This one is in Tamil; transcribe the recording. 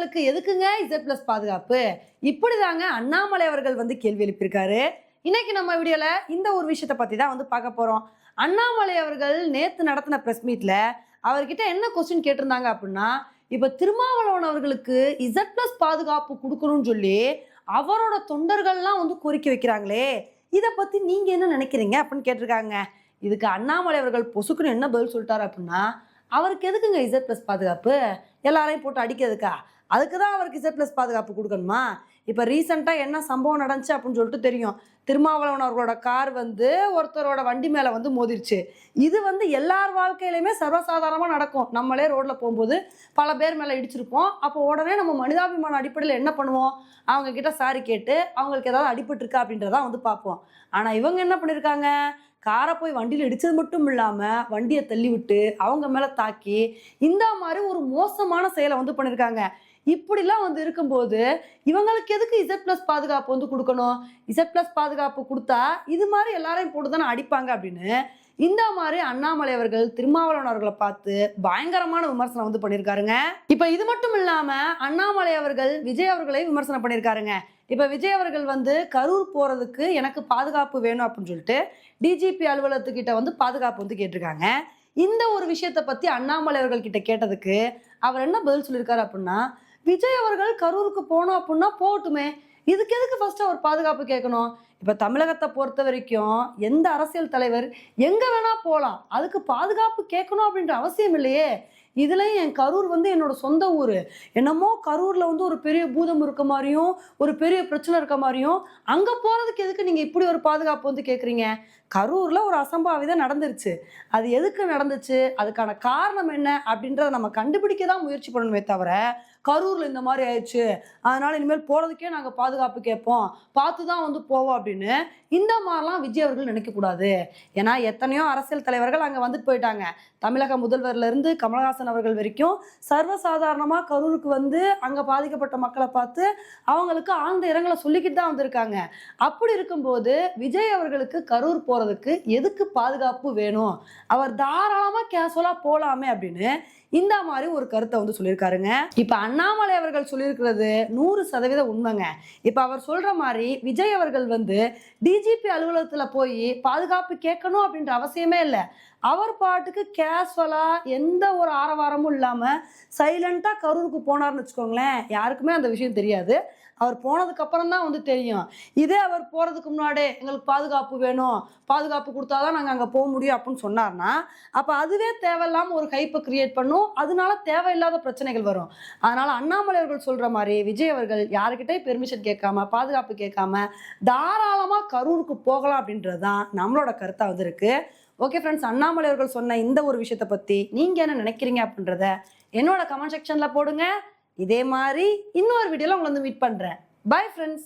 அவர்களுக்கு எதுக்குங்க இசட் பிளஸ் பாதுகாப்பு? இப்படிதாங்க அண்ணாமலை அவர்கள் வந்து கேள்வி எழுப்பியிருக்காரு. இன்னைக்கு நம்ம வீடியோல இந்த ஒரு விஷயத்தை பத்தி தான் வந்து பார்க்க போறோம். அண்ணாமலை அவர்கள் நேத்து நடத்தின பிரஸ் மீட்ல அவர்கிட்ட என்ன கொஸ்டின் கேட்டிருந்தாங்க அப்படின்னா இப்ப திருமாவளவன் அவர்களுக்கு இசட் பிளஸ் பாதுகாப்பு கொடுக்கணும்னு சொல்லி அவரோட தொண்டர்கள்லாம் வந்து கோரிக்கை வைக்கிறாங்களே இதை பத்தி நீங்க என்ன நினைக்கிறீங்க அப்படின்னு கேட்டிருக்காங்க. இதுக்கு அண்ணாமலை அவர்கள் பொசுக்குன்னு என்ன பதில் சொல்லிட்டாரு அப்படின்னா அவருக்கு எதுக்குங்க இசட் ப்ளஸ் பாதுகாப்பு? எல்லாரையும் போட்டு அடிக்கிறதுக்கா? அதுக்கு தான் அவருக்கு இசட் ப்ளஸ் பாதுகாப்பு கொடுக்கணுமா? இப்போ ரீசெண்டாக என்ன சம்பவம் நடந்துச்சு அப்படின்னு சொல்லிட்டு தெரியும். திருமாவளவன் அவர்களோட கார் வந்து ஒருத்தரோட வண்டி மேலே வந்து மோதிருச்சு. இது வந்து எல்லார் வாழ்க்கையிலையுமே சர்வசாதாரணமாக நடக்கும். நம்மளே ரோட்டில் போகும்போது பல பேர் மேலே இடிச்சிருப்போம். அப்போ உடனே நம்ம மனிதாபிமான அடிப்படையில் என்ன பண்ணுவோம்? அவங்க கிட்ட சாரி கேட்டு அவங்களுக்கு ஏதாவது அடிபட்டிருக்கா அப்படின்றதான் வந்து பார்ப்போம். ஆனால் இவங்க என்ன பண்ணியிருக்காங்க காரை போய் வண்டியில் இடிச்சது மட்டும் இல்லாமல் வண்டியை தள்ளி விட்டு அவங்க மேலே தாக்கி இந்த மாதிரி ஒரு மோசமான செயலை வந்து பண்ணியிருக்காங்க இப்படிலாம் வந்து இருக்கும்போது இவங்களுக்கு எதுக்கு இசட் ப்ளஸ் பாதுகாப்பு வந்து கொடுக்கணும்? இசட் ப்ளஸ் பாதுகாப்பு கொடுத்தா இது மாதிரி எல்லாரையும் போட்டு தானே அடிப்பாங்க அப்படின்னு இந்த மாதிரி அண்ணாமலை அவர்கள் திருமாவளவன் அவர்களை பார்த்து பயங்கரமான விமர்சனம் வந்து பண்ணியிருக்காருங்க. இப்போ இது மட்டும் இல்லாம அண்ணாமலை அவர்கள் விஜய் அவர்களை விமர்சனம் பண்ணியிருக்காருங்க. இப்போ விஜய் அவர்கள் வந்து கரூர் போறதுக்கு எனக்கு பாதுகாப்பு வேணும் அப்படின்னு சொல்லிட்டு டிஜிபி அலுவலகத்துக்கிட்ட வந்து பாதுகாப்பு வந்து கேட்டிருக்காங்க. இந்த ஒரு விஷயத்தை பத்தி அண்ணாமலை அவர்கள் கிட்ட கேட்டதுக்கு அவர் என்ன பதில் சொல்லியிருக்காரு அப்படின்னா விஜய் அவர்கள் கரூருக்கு போனோம் அப்படின்னா போகட்டுமே. இதுக்கு எதுக்கு ஃபர்ஸ்ட் அவர் பாதுகாப்பு கேட்கணும்? இப்போ தமிழகத்தை பொறுத்த வரைக்கும் எந்த அரசியல் தலைவர் எங்கே வேணா போகலாம் அதுக்கு பாதுகாப்பு கேட்கணும் அப்படின்ற அவசியம் இல்லையே. இதில் என் கரூர் வந்து என்னோட சொந்த ஊர். என்னமோ கரூரில் வந்து ஒரு பெரிய பூதம் இருக்க மாதிரியும் ஒரு பெரிய பிரச்சனை இருக்க மாதிரியும் அங்கே போகிறதுக்கு எதுக்கு நீங்கள் இப்படி ஒரு பாதுகாப்பு வந்து கேட்குறீங்க கரூரில் ஒரு அசம்பாவிதம் நடந்துருச்சு. அது எதுக்கு நடந்துச்சு? அதுக்கான காரணம் என்ன? அப்படின்றத நம்ம கண்டுபிடிக்க தான் முயற்சி பண்ணணுமே தவிர கரூரில் இந்த மாதிரி ஆயிடுச்சு. அதனால் இனிமேல் போகிறதுக்கே நாங்கள் பாதுகாப்பு கேட்போம். பார்த்து தான் வந்து போவோம் அப்படின்னு இந்த மாதிரிலாம் விஜய் அவர்கள் நினைக்கக்கூடாது. ஏன்னா எத்தனையோ அரசியல் தலைவர்கள் அங்கே வந்துட்டு போயிட்டாங்க. தமிழக முதல்வர்லேருந்து கமலஹாசன் கமல்ஹாசன் அவர்கள் வரைக்கும் சர்வசாதாரணமாக கரூருக்கு வந்து அங்கே பாதிக்கப்பட்ட மக்களை பார்த்து அவங்களுக்கு ஆழ்ந்த இரங்கலை சொல்லிக்கிட்டு தான் வந்திருக்காங்க. அப்படி இருக்கும்போது விஜய் அவர்களுக்கு கரூர் போறதுக்கு எதுக்கு பாதுகாப்பு வேணும்? அவர் தாராளமாக கேஷுவலாக போகலாமே அப்படின்னு இந்த மாதிரி ஒரு கருத்தை வந்து சொல்லியிருக்காருங்க. இப்போ அண்ணாமலை அவர்கள் சொல்லியிருக்கிறது நூறு சதவீதம் உண்மைங்க. இப்போ அவர் சொல்ற மாதிரி விஜய் அவர்கள் வந்து டிஜிபி அலுவலகத்தில் போய் பாதுகாப்பு கேட்கணும் அப்படின்ற அவசியமே இல்லை. அவர் பாட்டுக்கு கேஷுவலாக எந்த ஒரு ஆரவாரமும் இல்லாமல் சைலண்ட்டாக கரூருக்கு போனார்னு வச்சுக்கோங்களேன். யாருக்குமே அந்த விஷயம் தெரியாது. அவர் போனதுக்கப்புறம் தான் வந்து தெரியும். இதே அவர் போகிறதுக்கு முன்னாடியே எங்களுக்கு பாதுகாப்பு வேணும். பாதுகாப்பு கொடுத்தாதான் நாங்கள் அங்கே போக முடியும் அப்படின்னு சொன்னார்னா அப்போ அதுவே தேவையில்லாமல் ஒரு ஹைப்பை கிரியேட் பண்ணும். அதனால தேவையில்லாத பிரச்சனைகள் வரும். அதனால் அண்ணாமலை அவர்கள் சொல்கிற மாதிரி விஜய் அவர்கள் யாருக்கிட்டையும் பெர்மிஷன் கேட்காம பாதுகாப்பு கேட்காம தாராளமாக கரூருக்கு போகலாம் அப்படின்றது தான் நம்மளோட கருத்தாக வந்து ஓகே ஃப்ரெண்ட்ஸ் அண்ணாமலை அவர்கள் சொன்ன இந்த ஒரு விஷயத்தை பற்றி நீங்கள் என்ன நினைக்கிறீங்க அப்படின்றத என்னோட கமெண்ட் செக்ஷனில் போடுங்க. இதே மாதிரி இன்னொரு வீடியோவில் உங்களை வந்து மீட் பண்ணுறேன் பை ஃப்ரெண்ட்ஸ்